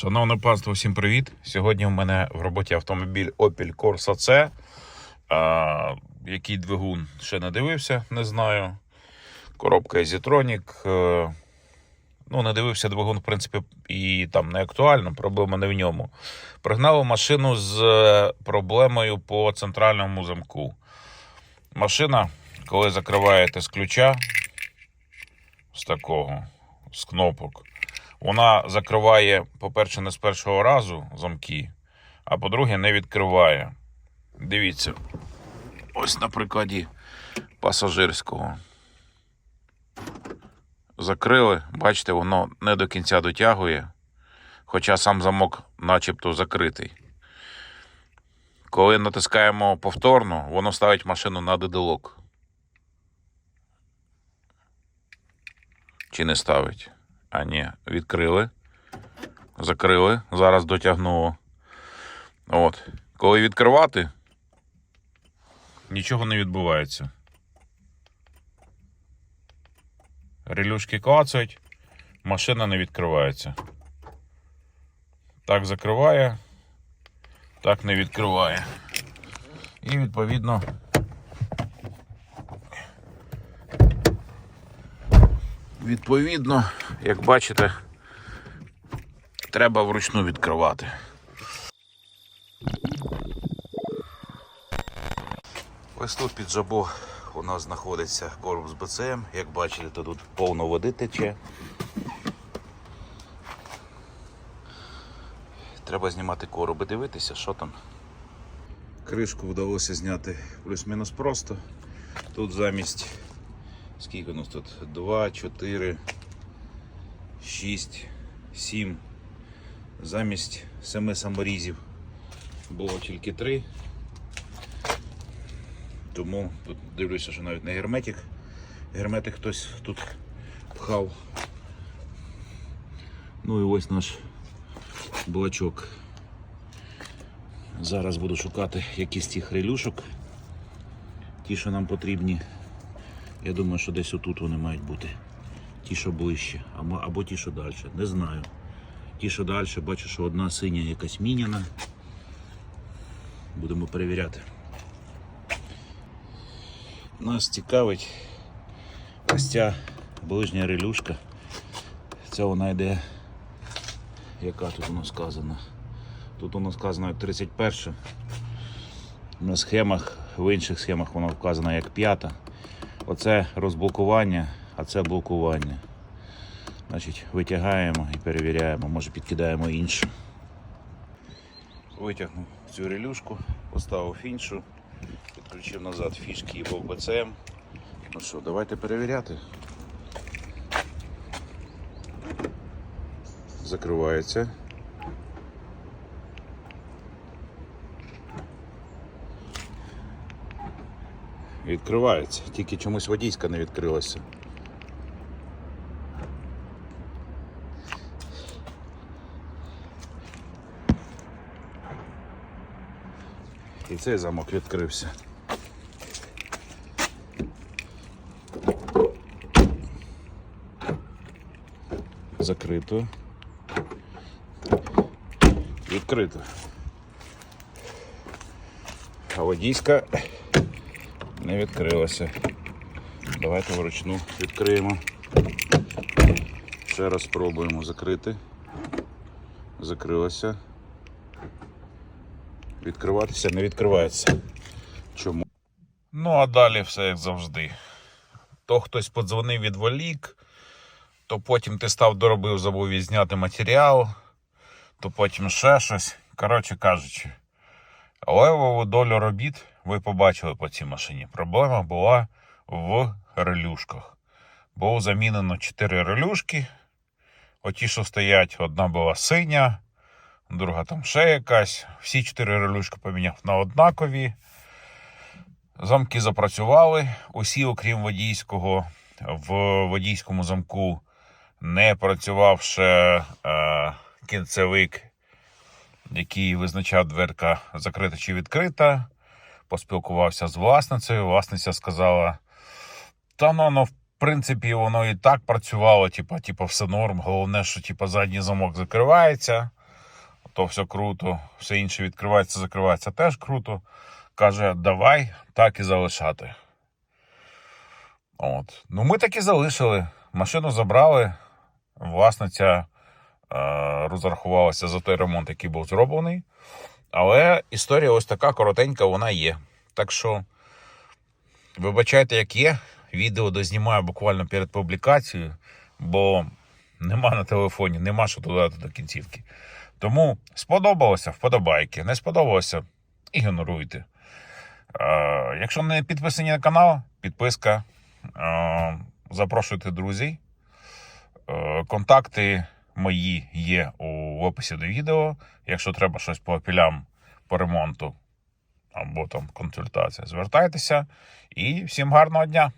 Шановне панство, всім привіт! Сьогодні в мене в роботі автомобіль Opel Corsa C. Який двигун ще не дивився, не знаю. Коробка Easytronic. Е, Ну, не дивився двигун, в принципі, і там не актуально, проблема не в ньому. Пригнали машину з е, проблемою по центральному замку. Машина, коли закриваєте з ключа, з такого, з кнопок, вона закриває, по-перше, не з першого разу замки, а по-друге, не відкриває. Дивіться, ось на прикладі пасажирського. Закрили, бачите, воно не до кінця дотягує, хоча сам замок начебто закритий. Коли натискаємо повторно, воно ставить машину на диделок. Чи не ставить? А ні, відкрили. Закрили. Зараз дотягнуло. От. Коли відкривати, нічого не відбувається. Релюшки клацають, машина не відкривається. Так закриває, так не відкриває. І відповідно. Відповідно, як бачите, треба вручну відкривати. Ось тут під жабо у нас знаходиться корпус БЦМ. Як бачите, то тут повно води тече. Треба знімати короби, дивитися, що там. Кришку вдалося зняти плюс-мінус просто. Тут замість Скільки у нас тут? 2, 4, 6, 7. Замість 7 саморізів було тільки 3. Тому тут дивлюся, що навіть не герметик. Герметик хтось тут пхав. Ну і ось наш блочок. Зараз буду шукати якісь тих релюшок. Ті, що нам потрібні. Я думаю, що десь отут вони мають бути. Ті, що ближче, або, або ті, що далі. Не знаю. Ті, що далі, бачу, що одна синя якась міняна. Будемо перевіряти. Нас цікавить ось ця ближня релюшка. Це вона йде. Яка тут у нас сказана? Тут у нас сказано як 31. На схемах, в інших схемах вона вказана як п'ята. Оце розблокування, а це блокування. Значить, витягаємо і перевіряємо, може підкидаємо іншу. Витягнув цю релюшку, поставив іншу, підключив назад фішки і був БЦМ. Ну що, давайте перевіряти. Закривається. Відкривається, тільки чомусь водійська не відкрилася. І цей замок відкрився. Закрито. Відкрито. А водійська не відкрилася. Давайте вручну відкриємо. Ще раз спробуємо закрити. Закрилася. Відкриватися не відкривається. Чому? Ну, а далі все як завжди. То хтось подзвонив відволік, то потім ти став доробив, забув відзняти матеріал, то потім ще щось. Коротше кажучи, левову долю робіт ви побачили по цій машині. Проблема була в релюшках. Було замінено 4 релюшки. Оті, що стоять, одна була синя, друга там ще якась. Всі 4 релюшки поміняв на однакові. Замки запрацювали. Усі, окрім водійського, в водійському замку не працював ще е, кінцевик, який визначав дверка закрита чи відкрита поспілкувався з власницею. Власниця сказала: та ну, ну, в принципі, воно і так працювало, типа, типа, все норм. Головне, що типа, задній замок закривається. то все круто, все інше відкривається, закривається теж круто. Каже, давай так і залишати. От. Ну, ми так і залишили. Машину забрали. Власниця е, розрахувалася за той ремонт, який був зроблений. Але історія ось така коротенька, вона є. Так що, вибачайте, як є. Відео дознімаю буквально перед публікацією, бо нема на телефоні, нема що додати до кінцівки. Тому сподобалося, вподобайки. Не сподобалося, ігноруйте. Е, якщо не підписані на канал, підписка. Е, запрошуйте друзів. Е, контакти мої є у описі до відео. Якщо треба щось по опілям по ремонту або там консультація, звертайтеся. І всім гарного дня!